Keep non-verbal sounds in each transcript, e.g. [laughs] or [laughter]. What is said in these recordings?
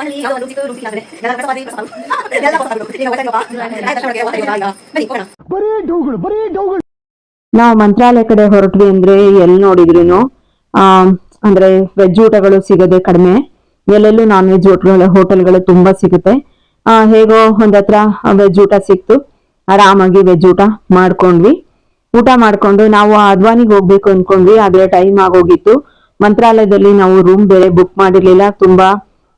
[laughs] ನಾವು ಮಂತ್ರಾಲಯ ಕಡೆ ಹೊರಟ್ವಿ ಅಂದ್ರೆ ಎಲ್ಲಿ ನೋಡಿದ್ರು ಆ ಅಂದ್ರೆ ವೆಜ್ ಊಟಗಳು ಸಿಗದೆ ಕಡಿಮೆ. ಎಲ್ಲೆಲ್ಲೂ ನಾನ್ ವೆಜ್ ಹೋಟೆಲ್ ಹೋಟೆಲ್ಗಳು ತುಂಬಾ ಸಿಗುತ್ತೆ. ಆ ಹೇಗೋ ಒಂದ್ ಹತ್ರ ವೆಜ್ ಊಟ ಸಿಕ್ತು. ಆರಾಮಾಗಿ ವೆಜ್ ಊಟ ಮಾಡ್ಕೊಂಡ್ವಿ. ಊಟ ಮಾಡ್ಕೊಂಡು ನಾವು ಅದ್ವಾನಿಗೆ ಹೋಗ್ಬೇಕು ಅನ್ಕೊಂಡ್ವಿ ಆದ್ರೆ ಟೈಮ್ ಆಗೋಗಿತ್ತು. ಮಂತ್ರಾಲಯದಲ್ಲಿ ನಾವು ರೂಮ್ ಬೇರೆ ಬುಕ್ ಮಾಡಿರ್ಲಿಲ್ಲ. ತುಂಬಾ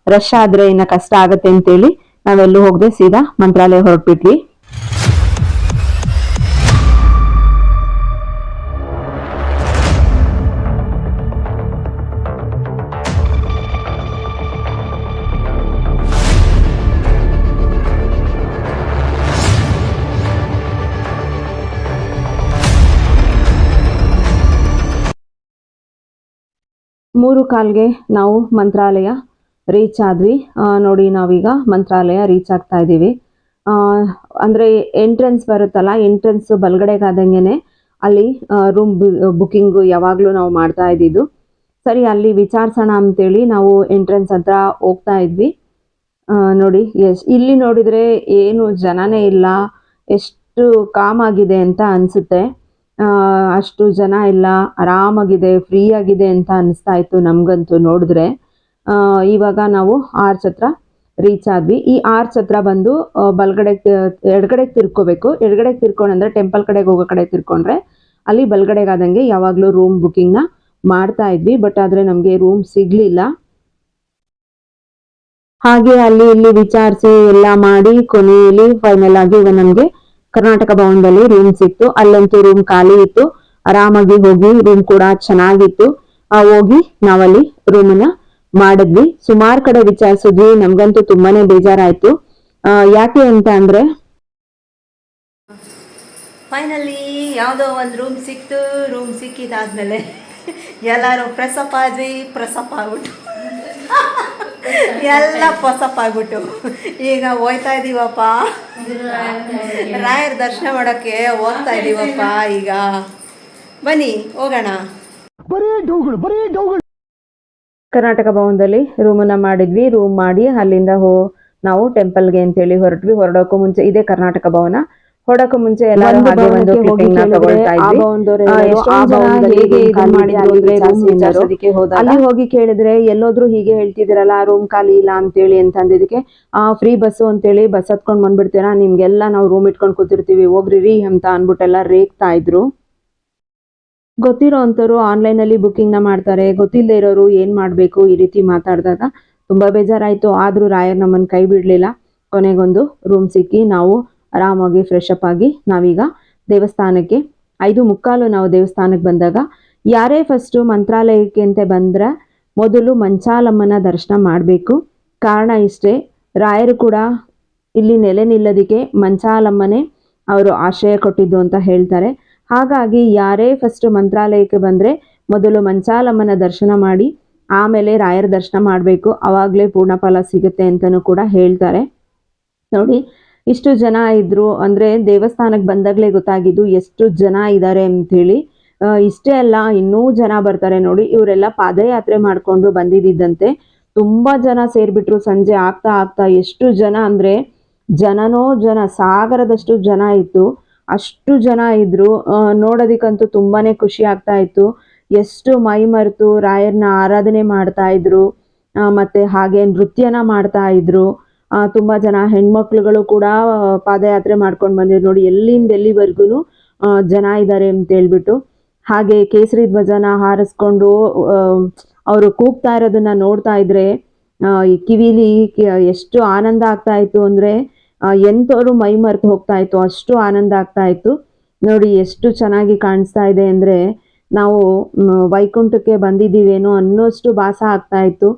ರಶ್ ಆದ್ರೆ ಇನ್ನ ಕಷ್ಟ ಆಗತ್ತೆ ಅಂತೇಳಿ ನಾವೆಲ್ಲೂ ಹೋಗದೆ ಸೀದಾ ಮಂತ್ರಾಲಯ ಹೊರಟ್ಬಿಟ್ವಿ. ಮೂರು ಕಾಲ್ಗೆ ನಾವು ಮಂತ್ರಾಲಯ ರೀಚ್ ಆದ್ವಿ. ನೋಡಿ ನಾವೀಗ ಮಂತ್ರಾಲಯ ರೀಚ್ ಆಗ್ತಾ ಇದ್ದೀವಿ. ಅಂದರೆ ಎಂಟ್ರೆನ್ಸ್ ಬರುತ್ತಲ್ಲ ಎಂಟ್ರೆನ್ಸ್ ಬಲ್ಗಡೆಗಾದಂಗೆನೆ ಅಲ್ಲಿ ರೂಮ್ ಬುಕಿಂಗ್ ಯಾವಾಗಲೂ ನಾವು ಮಾಡ್ತಾ ಇದ್ದಿದ್ದು. ಸರಿ, ಅಲ್ಲಿ ವಿಚಾರಿಸೋಣ ಅಂತೇಳಿ ನಾವು ಎಂಟ್ರೆನ್ಸ್ ಹತ್ರ ಹೋಗ್ತಾ ಇದ್ವಿ. ನೋಡಿ ಎಸ್ ಇಲ್ಲಿ ನೋಡಿದ್ರೆ ಏನು ಜನನೇ ಇಲ್ಲ, ಎಷ್ಟು ಕಾಮ್ ಆಗಿದೆ ಅಂತ ಅನ್ಸುತ್ತೆ. ಅಷ್ಟು ಜನ ಇಲ್ಲ, ಆರಾಮಾಗಿದೆ ಫ್ರೀ ಆಗಿದೆ ಅಂತ ಅನಿಸ್ತಾ ಇತ್ತು ನಮಗಂತೂ ನೋಡಿದ್ರೆ. ಇವಾಗ ನಾವು ಆರ್ಚ್ ಹತ್ರ ರೀಚ್ ಆದ್ವಿ. ಈ ಆರ್ಚ್ ಹತ್ರ ಬಂದು ಬಲ್ಗಡೆ ಎಡಗಡೆಗೆ ತಿರ್ಕೋಬೇಕು. ಎಡಗಡೆಗೆ ತಿರ್ಕೊಂಡ್ರೆ ಟೆಂಪಲ್ ಕಡೆಗೆ ಹೋಗೋ ಕಡೆ ತಿರ್ಕೊಂಡ್ರೆ ಅಲ್ಲಿ ಬಲ್ಗಡೆಗಾದಂಗೆ ಯಾವಾಗಲೂ ರೂಮ್ ಬುಕ್ಕಿಂಗ್ನ ಮಾಡ್ತಾ ಇದ್ವಿ. ಬಟ್ ಆದರೆ ನಮಗೆ ರೂಮ್ ಸಿಗ್ಲಿಲ್ಲ. ಹಾಗೆ ಅಲ್ಲಿ ಇಲ್ಲಿ ವಿಚಾರಿಸಿ ಎಲ್ಲ ಮಾಡಿ ಕೊನೆಯಲ್ಲಿ ಫೈನಲ್ ಆಗಿ ಈಗ ನಮ್ಗೆ ಕರ್ನಾಟಕ ಭವನದಲ್ಲಿ ರೂಮ್ ಸಿಕ್ತು. ಅಲ್ಲಂತೂ ರೂಮ್ ಖಾಲಿ ಇತ್ತು. ಆರಾಮಾಗಿ ಹೋಗಿ ರೂಮ್ ಕೂಡ ಚೆನ್ನಾಗಿತ್ತು. ಹೋಗಿ ನಾವಲ್ಲಿ ರೂಮನ್ನ ಮಾಡಿದ್ವಿ. ಸುಮಾರು ಕಡೆ ವಿಚಾರಿಸಿದ್ವಿ. ನಮ್ಗಂತೂ ತುಂಬಾನೇ ಬೇಜಾರಾಯ್ತು. ಆ, ಯಾಕೆ ಅಂತ ಅಂದ್ರೆ ಫೈನಲಿ ಯಾವುದೋ ಒಂದು ರೂಮ್ ಸಿಕ್ತು. ರೂಮ್ ಸಿಕ್ಕಿದಾದ್ಮೇಲೆ ಎಲ್ಲರೂ ಪ್ರೆಸಪ್ ಆದ್ವಿ. ಪ್ರೆಸಪ್ ಆಗ್ಬಿಟ್ಟು. ಎಲ್ಲ ಪೊಸಪ್ ಆಗ್ಬಿಟ್ಟು. ಈಗ ಹೋಯ್ತಾ ಇದೀವಪ್ಪ. ರಾಯರ ದರ್ಶನ ಮಾಡೋಕ್ಕೆ ಹೋಗ್ತಾ ಇದೀವಪ್ಪ ಈಗ. ಬನ್ನಿ ಹೋಗೋಣ. ಕರ್ನಾಟಕ ಭವನದಲ್ಲಿ ರೂಮನ್ನ ಮಾಡಿದ್ವಿ. ರೂಮ್ ಮಾಡಿ ಅಲ್ಲಿಂದ ಹೋ ನಾವು ಟೆಂಪಲ್ಗೆ ಅಂತೇಳಿ ಹೊರಟ್ವಿ. ಹೊರಡೋಕ್ಕೂ ಮುಂಚೆ ಇದೇ ಕರ್ನಾಟಕ ಭವನ. ಹೊರಡೋಕ್ಕೂ ಮುಂಚೆ ಹಾಗೆ ಒಂದು ನ ತಗೊಳ್ತಾ ಇದ್ವಿ. ಇದೆ ಅಲ್ಲಿ ಹೋಗಿ ಕೇಳಿದ್ರೆ ಎಲ್ಲೋದ್ರು ಹೀಗೆ ಹೇಳ್ತಿದಿರಲ್ಲ ರೂಮ್ ಖಾಲಿ ಇಲ್ಲ ಅಂತೇಳಿ ಅಂತ ಅಂದಿದ್ದಕ್ಕೆ ಆ ಫ್ರೀ ಬಸ್ಸು ಅಂತೇಳಿ ಬಸ್ ಹತ್ಕೊಂಡ್ ಬಂದ್ಬಿಡ್ತೀರಾ? ನಿಮ್ಗೆಲ್ಲ ನಾವು ರೂಮ್ ಇಟ್ಕೊಂಡು ಕೂತಿರ್ತೀವಿ. ಹೋಗ್ರಿ ರೀ ಅಂತ ಅನ್ಬಿಟ್ಟೆಲ್ಲ ರೇಗ್ತಾ ಇದ್ರು. ಗೊತ್ತಿರೋ ಅಂಥವ್ರು ಆನ್ಲೈನಲ್ಲಿ ಬುಕ್ಕಿಂಗ್ನ ಮಾಡ್ತಾರೆ. ಗೊತ್ತಿಲ್ಲದೆ ಇರೋರು ಏನು ಮಾಡಬೇಕು ಈ ರೀತಿ ಮಾತಾಡಿದಾಗ ತುಂಬ ಬೇಜಾರಾಯಿತು. ಆದರೂ ರಾಯರ್ ನಮ್ಮನ್ನು ಕೈ ಬಿಡಲಿಲ್ಲ. ಕೊನೆಗೊಂದು ರೂಮ್ ಸಿಕ್ಕಿ ನಾವು ಆರಾಮಾಗಿ ಫ್ರೆಶ್ ಅಪ್ ಆಗಿ ನಾವೀಗ ದೇವಸ್ಥಾನಕ್ಕೆ ಐದು ಮುಕ್ಕಾಲು ನಾವು ದೇವಸ್ಥಾನಕ್ಕೆ ಬಂದಾಗ ಯಾರೇ ಫಸ್ಟು ಮಂತ್ರಾಲಯಕ್ಕೆ ಅಂತ ಬಂದ್ರೆ ಮೊದಲು ಮಂಚಾಲಮ್ಮನ ದರ್ಶನ ಮಾಡಬೇಕು. ಕಾರಣ ಇಷ್ಟೇ, ರಾಯರು ಕೂಡ ಇಲ್ಲಿ ನೆಲೆ ನಿಲ್ಲೋದಕ್ಕೆ ಮಂಚಾಲಮ್ಮನೇ ಅವರು ಆಶ್ರಯ ಕೊಟ್ಟಿದ್ದು ಅಂತ ಹೇಳ್ತಾರೆ. ಹಾಗಾಗಿ ಯಾರೇ ಫಸ್ಟ್ ಮಂತ್ರಾಲಯಕ್ಕೆ ಬಂದರೆ ಮೊದಲು ಮಂಚಾಲಮ್ಮನ ದರ್ಶನ ಮಾಡಿ, ಆಮೇಲೆ ರಾಯರ ದರ್ಶನ ಮಾಡಬೇಕು. ಆವಾಗಲೇ ಪೂರ್ಣ ಫಲ ಸಿಗುತ್ತೆ ಅಂತಲೂ ಕೂಡ ಹೇಳ್ತಾರೆ. ನೋಡಿ, ಇಷ್ಟು ಜನ ಇದ್ದರು ಅಂದರೆ ದೇವಸ್ಥಾನಕ್ಕೆ ಬಂದಾಗಲೇ ಗೊತ್ತಾಗಿದ್ದು ಎಷ್ಟು ಜನ ಇದ್ದಾರೆ ಅಂಥೇಳಿ. ಇಷ್ಟೇ ಅಲ್ಲ, ಇನ್ನೂ ಜನ ಬರ್ತಾರೆ ನೋಡಿ. ಇವರೆಲ್ಲ ಪಾದಯಾತ್ರೆ ಮಾಡಿಕೊಂಡು ಬಂದಿದ್ದಂತೆ ತುಂಬ ಜನ ಸೇರಿಬಿಟ್ರು. ಸಂಜೆ ಆಗ್ತಾ ಆಗ್ತಾ ಎಷ್ಟು ಜನ ಅಂದರೆ ಜನನೋ ಜನ, ಸಾಗರದಷ್ಟು ಜನ ಇತ್ತು. ಅಷ್ಟು ಜನ ಇದ್ರು. ಆ, ನೋಡೋದಕ್ಕಂತೂ ತುಂಬಾನೇ ಖುಷಿ ಆಗ್ತಾ ಇತ್ತು. ಎಷ್ಟು ಮೈ ಮರೆತು ರಾಯರ್ನ ಆರಾಧನೆ ಮಾಡ್ತಾ ಇದ್ರು. ಮತ್ತೆ ಹಾಗೆ ನೃತ್ಯನ ಮಾಡ್ತಾ ಇದ್ರು. ತುಂಬಾ ಜನ ಹೆಣ್ಮಕ್ಳುಗಳು ಕೂಡ ಪಾದಯಾತ್ರೆ ಮಾಡ್ಕೊಂಡು ಬಂದಿದ್ರು. ನೋಡಿ ಎಲ್ಲಿಂದ ಎಲ್ಲಿವರೆಗೂ ಜನ ಇದ್ದಾರೆ ಅಂತ ಹೇಳ್ಬಿಟ್ಟು. ಹಾಗೆ ಕೇಸರಿ ಧ್ವಜನ ಹಾರಿಸ್ಕೊಂಡು ಅವರು ಕೂಗ್ತಾ ಇರೋದನ್ನ ನೋಡ್ತಾ ಇದ್ರೆ ಈ ಕಿವಿಲಿ ಎಷ್ಟು ಆನಂದ ಆಗ್ತಾ ಇತ್ತು ಅಂದ್ರೆ ಎಂಥವ್ರು ಮೈ ಮರೆತು ಹೋಗ್ತಾ ಇತ್ತು, ಅಷ್ಟು ಆನಂದ ಆಗ್ತಾ ಇತ್ತು. ನೋಡಿ, ಎಷ್ಟು ಚೆನ್ನಾಗಿ ಕಾಣಿಸ್ತಾ ಇದೆ ಅಂದ್ರೆ ನಾವು ವೈಕುಂಠಕ್ಕೆ ಬಂದಿದ್ದೀವೇನೋ ಅನ್ನೋಷ್ಟು ಭಾಸ ಆಗ್ತಾ ಇತ್ತು.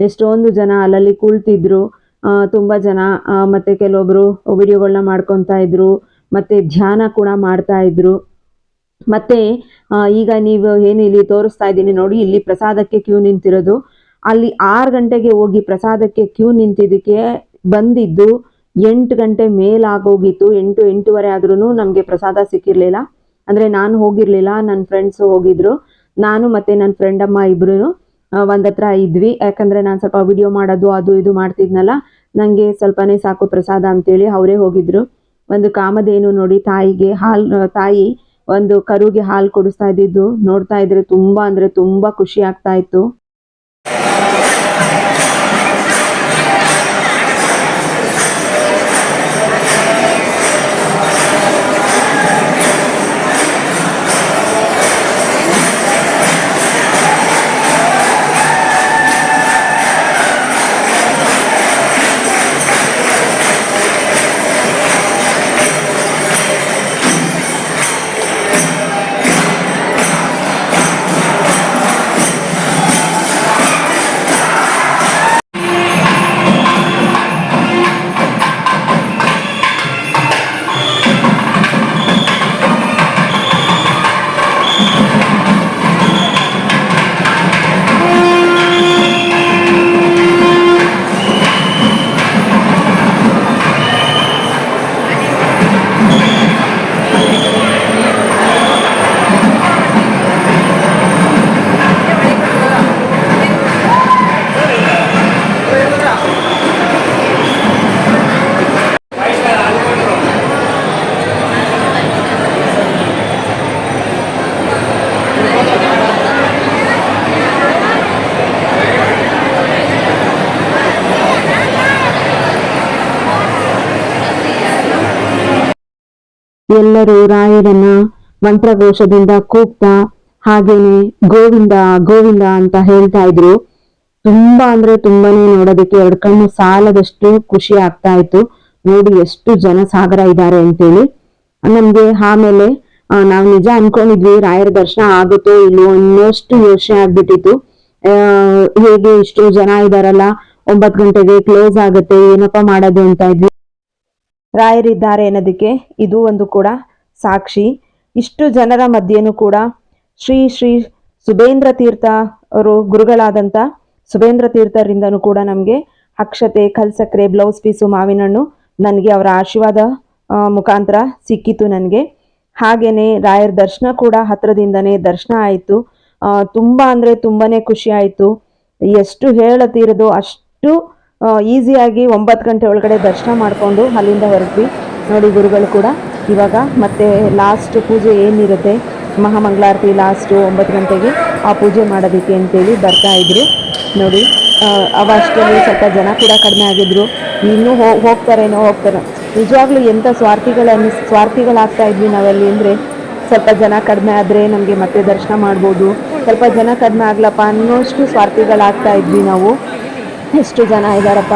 ಎಷ್ಟೊಂದು ಜನ ಅಲ್ಲಲ್ಲಿ ಕುಳ್ತಿದ್ರು. ತುಂಬ ಜನ ಮತ್ತು ಮತ್ತೆ ಕೆಲವೊಬ್ರು ವಿಡಿಯೋಗಳನ್ನ ಮಾಡ್ಕೊತಾ ಇದ್ರು, ಮತ್ತೆ ಧ್ಯಾನ ಕೂಡ ಮಾಡ್ತಾ ಇದ್ರು. ಮತ್ತೆ ಈಗ ನೀವು ಏನು ಇಲ್ಲಿ ತೋರಿಸ್ತಾ ಇದ್ದೀನಿ ನೋಡಿ, ಇಲ್ಲಿ ಪ್ರಸಾದಕ್ಕೆ ಕ್ಯೂ ನಿಂತಿರೋದು. ಅಲ್ಲಿ ಆರು ಗಂಟೆಗೆ ಹೋಗಿ ಪ್ರಸಾದಕ್ಕೆ ಕ್ಯೂ ನಿಂತಿದ್ದಕ್ಕೆ ಬಂದಿದ್ದು ಎಂಟು ಗಂಟೆ ಮೇಲಾಗೋಗಿತ್ತು, ಎಂಟು, ಎಂಟೂವರೆ ಆದ್ರೂ ನಮಗೆ ಪ್ರಸಾದ ಸಿಕ್ಕಿರ್ಲಿಲ್ಲ. ಅಂದ್ರೆ ನಾನು ಹೋಗಿರ್ಲಿಲ್ಲ ನನ್ನ ಫ್ರೆಂಡ್ಸ್ ಹೋಗಿದ್ರು. ನಾನು ಮತ್ತೆ ನನ್ನ ಫ್ರೆಂಡ್ ಅಮ್ಮ ಇಬ್ರು ಒಂದ್ ಹತ್ರ ಇದ್ವಿ. ಯಾಕಂದ್ರೆ ನಾನು ಸ್ವಲ್ಪ ವಿಡಿಯೋ ಮಾಡೋದು, ಅದು, ಇದು ಮಾಡ್ತಿದ್ನಲ್ಲ, ನಂಗೆ ಸ್ವಲ್ಪನೇ ಸಾಕು ಪ್ರಸಾದ ಅಂತೇಳಿ ಅವರೇ ಹೋಗಿದ್ರು. ಒಂದು ಕಾಮಧೇನು ನೋಡಿ ತಾಯಿಗೆ ಹಾಲ್ ತಾಯಿ ಒಂದು ಕರುಗೆ ಹಾಲು ಕೊಡಿಸ್ತಾ ಇದ್ದಿದ್ದು ನೋಡ್ತಾ ಇದ್ರೆ ತುಂಬಾ ಅಂದ್ರೆ ತುಂಬಾ ಖುಷಿ ಆಗ್ತಾ ಇತ್ತು. ಎಲ್ಲರೂ ರಾಯರನ್ನ ಮಂತ್ರಘೋಷದಿಂದ ಕೂಗ್ತಾ ಹಾಗೇನೆ ಗೋವಿಂದ ಗೋವಿಂದ ಅಂತ ಹೇಳ್ತಾ ಇದ್ರು. ತುಂಬಾ ಅಂದ್ರೆ ತುಂಬಾನೇ ನೋಡೋದಕ್ಕೆ ಎರಡು ಕಣ್ಣು ಸಾಲದಷ್ಟು ಖುಷಿ ಆಗ್ತಾ ಇತ್ತು. ನೋಡಿ ಎಷ್ಟು ಜನ ಸಾಗರ ಇದ್ದಾರೆ ಅಂತೇಳಿ. ನಮ್ಗೆ ಆಮೇಲೆ ನಾವ್ ನಿಜ ಅನ್ಕೊಂಡಿದ್ವಿ ರಾಯರ ದರ್ಶನ ಆಗುತ್ತೋ ಇಲ್ಲೋ ಅನ್ನೋಷ್ಟು ಯೋಚನೆ ಆಗ್ಬಿಟ್ಟಿತ್ತು. ಹೇಗೆ ಇಷ್ಟು ಜನ ಇದಾರಲ್ಲ ಒಂಬತ್ ಗಂಟೆಗೆ ಕ್ಲೋಸ್ ಆಗುತ್ತೆ, ಏನಪ್ಪಾ ಮಾಡೋದು ಅಂತ ಇದ್ವಿ. ರಾಯರಿದ್ದಾರೆ ಅನ್ನೋದಕ್ಕೆ ಇದು ಒಂದು ಕೂಡ ಸಾಕ್ಷಿ. ಇಷ್ಟು ಜನರ ಮಧ್ಯೆನೂ ಕೂಡ ಶ್ರೀ ಶ್ರೀ ಸುಬೇಂದ್ರ ತೀರ್ಥ ಅವರು ಗುರುಗಳಾದಂಥ ಸುಬೇಂದ್ರ ತೀರ್ಥರಿಂದನೂ ಕೂಡ ನಮಗೆ ಅಕ್ಷತೆ, ಕಲ್ಸಕ್ರೆ, ಬ್ಲೌಸ್ ಪೀಸು ಮಾವಿನ ಹಣ್ಣು ನನಗೆ ಅವರ ಆಶೀರ್ವಾದ ಮುಖಾಂತರ ಸಿಕ್ಕಿತು ನನಗೆ. ಹಾಗೆಯೇ ರಾಯರ ದರ್ಶನ ಕೂಡ ಹತ್ರದಿಂದನೇ ದರ್ಶನ ಆಯಿತು. ತುಂಬ ಅಂದರೆ ತುಂಬಾ ಖುಷಿ ಆಯಿತು. ಎಷ್ಟು ಹೇಳತೀರದು ಅಷ್ಟು ಈಸಿಯಾಗಿ ಒಂಬತ್ತು ಗಂಟೆ ಒಳಗಡೆ ದರ್ಶನ ಮಾಡಿಕೊಂಡು ಅಲ್ಲಿಂದ ಹೊರಟ್ವಿ. ನೋಡಿ ಗುರುಗಳು ಕೂಡ ಇವಾಗ ಮತ್ತೆ ಲಾಸ್ಟ್ ಪೂಜೆ ಏನಿರುತ್ತೆ? ಮಹಾಮಂಗಳಾರತಿ ಲಾಸ್ಟು ಒಂಬತ್ತು ಗಂಟೆಗೆ ಆ ಪೂಜೆ ಮಾಡೋದಕ್ಕೆ ಅಂತೇಳಿ ಬರ್ತಾ ಇದ್ರು. ನೋಡಿ ಅವಷ್ಟರಲ್ಲಿ ಸ್ವಲ್ಪ ಜನ ಕೂಡ ಕಡಿಮೆ ಆಗಿದ್ರು. ಇನ್ನೂ ಹೋ- ಹೋಗ್ತಾರೇನೋ ಹೋಗ್ತಾರೆ. ನಿಜವಾಗ್ಲೂ ಎಂಥ ಸ್ವಾರ್ಥಿಗಳ ಸ್ವಾರ್ಥಿಗಳಾಗ್ತಾ ಇದ್ವಿ ನಾವಲ್ಲಿ ಅಂದರೆ ಸ್ವಲ್ಪ ಜನ ಕಡಿಮೆ ಆದರೆ ನಮಗೆ ಮತ್ತೆ ದರ್ಶನ ಮಾಡ್ಬೋದು. ಸ್ವಲ್ಪ ಜನ ಕಡಿಮೆ ಆಗ್ಲಪ್ಪ ಅನ್ನೋಷ್ಟು ಸ್ವಾರ್ಥಿಗಳಾಗ್ತಾ ಇದ್ವಿ ನಾವು. ಎಷ್ಟು ಜನ ಇದ್ದಾರಪ್ಪ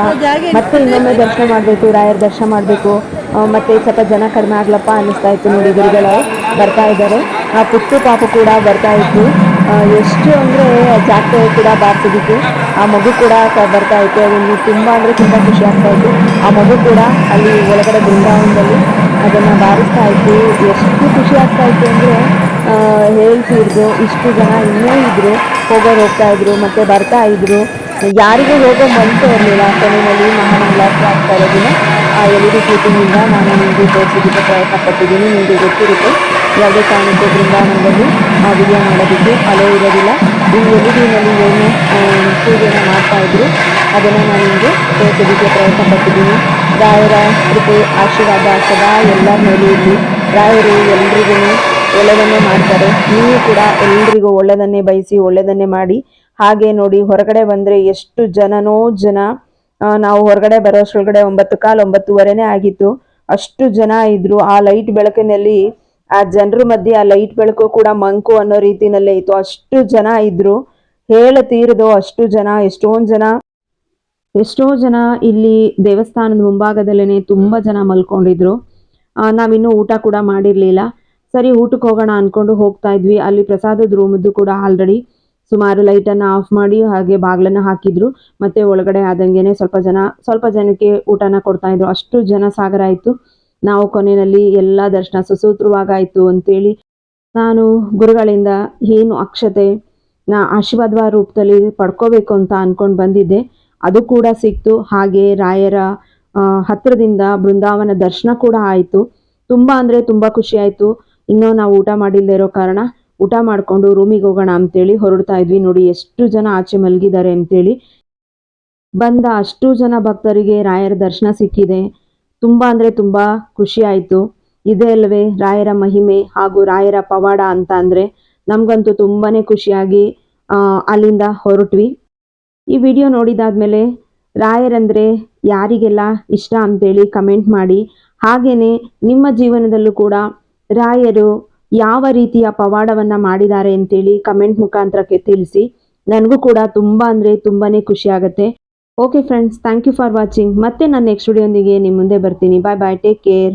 ಮತ್ತೆ ಇನ್ನೊಮ್ಮೆ ದರ್ಶನ ಮಾಡಬೇಕು ರಾಯರ ದರ್ಶನ ಮಾಡಬೇಕು. ಮತ್ತೆ ಸ್ವಲ್ಪ ಜನ ಕಡಿಮೆ ಆಗ್ಲಪ್ಪ ಅನ್ನಿಸ್ತಾ ಇತ್ತು ನೋಡಿ ಗುರುಗಳು. ಬರ್ತಾ ಇದ್ದಾರೆ. ಆ ಪುಟ್ಟು ಪಾಪ ಕೂಡ ಬರ್ತಾ ಇತ್ತು. ಎಷ್ಟು ಅಂದರೆ ಜಾತ್ರೆ ಕೂಡ ಬಾರಿಸಿದ್ದು ಆ ಮಗು ಕೂಡ ಬರ್ತಾ ಇತ್ತು. ಅದನ್ನು ತುಂಬ ಅಂದರೆ ತುಂಬ ಖುಷಿ ಆಗ್ತಾ ಇತ್ತು. ಆ ಮಗು ಕೂಡ ಅಲ್ಲಿ ಒಳಗಡೆ ಬೃಂದಾವನದಲ್ಲಿ ಅದನ್ನು ಬಾರಿಸ್ತಾ ಇತ್ತು. ಎಷ್ಟು ಖುಷಿ ಆಗ್ತಾ ಇತ್ತು ಅಂದರೆ ಹೇಳ್ತಿದ್ರು. ಇಷ್ಟು ಜನ ಇನ್ನೂ ಇದ್ರು. ಹೋಗೋರು ಹೋಗ್ತಾ ಇದ್ರು ಮತ್ತೆ ಬರ್ತಾ ಇದ್ರು. ಯಾರಿಗೂ ಹೋಗೋ ಮನಸ್ಸು ಇರಲಿಲ್ಲ. ಕೊನೆಯಲ್ಲಿ ಮಹಾಮಂಗಳಾರತಿ ಆಗ್ತಾ ಇರೋದಿಲ್ಲ ಆ ಎಲ್ಲರೂ ಇ ನಾನು ನಿಮಗೆ ತೋರಿಸೋದಕ್ಕೆ ಪ್ರಯತ್ನ ಪಟ್ಟಿದ್ದೀನಿ. ನಿಮಗೆ ಗೊತ್ತಿರುತ್ತೆ. ಯಾವುದೇ ಕಾರಣಕ್ಕೆ ಬೃಂದಾವನದಲ್ಲಿ ಆ ವಿಡಿಯೋ ಮಾಡೋದಕ್ಕೆ ಅಲೋ ಇರೋದಿಲ್ಲ. ಈ ಎಲ್ ಇ ಡಿನಲ್ಲಿ ಏನು ಪೂಜೆನ ಮಾಡ್ತಾ ಇದ್ರು, ಅದನ್ನು ನಾನು ನಿಮಗೆ ತೋರಿಸೋದಕ್ಕೆ ಪ್ರಯತ್ನ ಪಟ್ಟಿದ್ದೀನಿ. ರಾಯರ ಕೃಪೆ, ಆಶೀರ್ವಾದ ಸದಾ ಎಲ್ಲ ಮೇಲೆ ಇರಲಿ. ರಾಯರು ಎಲ್ರಿಗೂ ಒಳ್ಳೆಯದನ್ನೇ ಮಾಡ್ತಾರೆ. ನೀವು ಕೂಡ ಎಲ್ರಿಗೂ ಒಳ್ಳೆಯದನ್ನೇ ಬಯಸಿ ಒಳ್ಳೆಯದನ್ನೇ ಮಾಡಿ. ಹಾಗೆ ನೋಡಿ ಹೊರಗಡೆ ಬಂದ್ರೆ ಎಷ್ಟು ಜನನೋ ಜನ ನಾವು ಹೊರಗಡೆ ಬರೋಷ್ಟೊಳಗಡೆ ಒಂಬತ್ತು ಕಾಲು ಒಂಬತ್ತುವರೆನೇ ಆಗಿತ್ತು. ಅಷ್ಟು ಜನ ಇದ್ರು. ಆ ಲೈಟ್ ಬೆಳಕಿನಲ್ಲಿ, ಆ ಜನರ ಮಧ್ಯೆ ಆ ಲೈಟ್ ಬೆಳಕು ಕೂಡ ಮಂಕು ಅನ್ನೋ ರೀತಿನಲ್ಲೇ ಇತ್ತು. ಅಷ್ಟು ಜನ ಇದ್ರು. ಹೇಳ ತೀರದು ಅಷ್ಟು ಜನ, ಎಷ್ಟೊಂದು ಜನ. ಎಷ್ಟೋ ಜನ ಇಲ್ಲಿ ದೇವಸ್ಥಾನದ ಮುಂಭಾಗದಲ್ಲೇನೆ ತುಂಬಾ ಜನ ಮಲ್ಕೊಂಡಿದ್ರು. ನಾವಿನ್ನೂ ಊಟ ಕೂಡ ಮಾಡಿರ್ಲಿಲ್ಲ. ಸರಿ, ಊಟಕ್ಕೆ ಹೋಗೋಣ ಅನ್ಕೊಂಡು ಹೋಗ್ತಾ ಇದ್ವಿ. ಅಲ್ಲಿ ಪ್ರಸಾದದ ರೂಮದ್ದು ಕೂಡ ಆಲ್ರೆಡಿ ಸುಮಾರು ಲೈಟನ್ನು ಆಫ್ ಮಾಡಿ ಹಾಗೆ ಬಾಗ್ಲನ್ನ ಹಾಕಿದ್ರು. ಮತ್ತೆ ಒಳಗಡೆ ಆದಂಗೆನೆ ಸ್ವಲ್ಪ ಜನ, ಸ್ವಲ್ಪ ಜನಕ್ಕೆ ಊಟನ ಕೊಡ್ತಾ ಇದ್ರು. ಅಷ್ಟು ಜನ ಸಾಗರ ಆಯಿತು. ನಾವು ಕೊನೆಯಲ್ಲಿ ಎಲ್ಲ ದರ್ಶನ ಸುಸೂತ್ರವಾಗಾಯಿತು ಅಂತೇಳಿ ನಾನು ಗುರುಗಳಿಂದ ಏನು ಅಕ್ಷತೆ, ನಾ ಆಶೀರ್ವಾದ ರೂಪದಲ್ಲಿ ಪಡ್ಕೋಬೇಕು ಅಂತ ಅನ್ಕೊಂಡು ಬಂದಿದ್ದೆ. ಅದು ಕೂಡ ಸಿಕ್ತು. ಹಾಗೆ ರಾಯರ ಹತ್ತಿರದಿಂದ ಬೃಂದಾವನ ದರ್ಶನ ಕೂಡ ಆಯಿತು. ತುಂಬ ಅಂದರೆ ತುಂಬ ಖುಷಿ ಆಯಿತು. ಇನ್ನೂ ನಾವು ಊಟ ಮಾಡಿಲ್ಲದೆ ಇರೋ ಕಾರಣ ಊಟ ಮಾಡಿಕೊಂಡು ರೂಮಿಗೆ ಹೋಗೋಣ ಅಂತೇಳಿ ಹೊರಡ್ತಾ ಇದ್ವಿ. ನೋಡಿ, ಎಷ್ಟು ಜನ ಆಚೆ ಮಲಗಿದ್ದಾರೆ ಅಂತೇಳಿ. ಬಂದ ಅಷ್ಟು ಜನ ಭಕ್ತರಿಗೆ ರಾಯರ ದರ್ಶನ ಸಿಕ್ಕಿದೆ. ತುಂಬ ಅಂದರೆ ತುಂಬ ಖುಷಿ ಆಯಿತು. ಇದೇ ಅಲ್ವೇ ರಾಯರ ಮಹಿಮೆ ಹಾಗೂ ರಾಯರ ಪವಾಡ ಅಂತ ಅಂದರೆ ನಮಗಂತೂ ತುಂಬಾ ಖುಷಿಯಾಗಿ ಅಲ್ಲಿಂದ ಹೊರಟ್ವಿ. ಈ ವಿಡಿಯೋ ನೋಡಿದಾದ್ಮೇಲೆ ರಾಯರಂದರೆ ಯಾರಿಗೆಲ್ಲ ಇಷ್ಟ ಅಂತೇಳಿ ಕಮೆಂಟ್ ಮಾಡಿ. ಹಾಗೆಯೇ ನಿಮ್ಮ ಜೀವನದಲ್ಲೂ ಕೂಡ ರಾಯರು ಯಾವ ರೀತಿಯ ಪವಾಡವನ್ನ ಮಾಡಿದ್ದಾರೆ ಅಂತೇಳಿ ಕಮೆಂಟ್ ಮುಖಾಂತರಕ್ಕೆ ತಿಳಿಸಿ. ನನಗೂ ಕೂಡ ತುಂಬ ಅಂದರೆ ತುಂಬಾ ಖುಷಿ ಆಗುತ್ತೆ. Okay friends thank you for watching ಮತ್ತೆ ನಾನು ನೆಕ್ಸ್ಟ್ ವಿಡಿಯೋಂದಿಗೆ ನಿಮ್ಮ ಮುಂದೆ ಬರ್ತೀನಿ. ಬಾಯ್ ಬಾಯ್ ಟೇಕ್ ಕೇರ್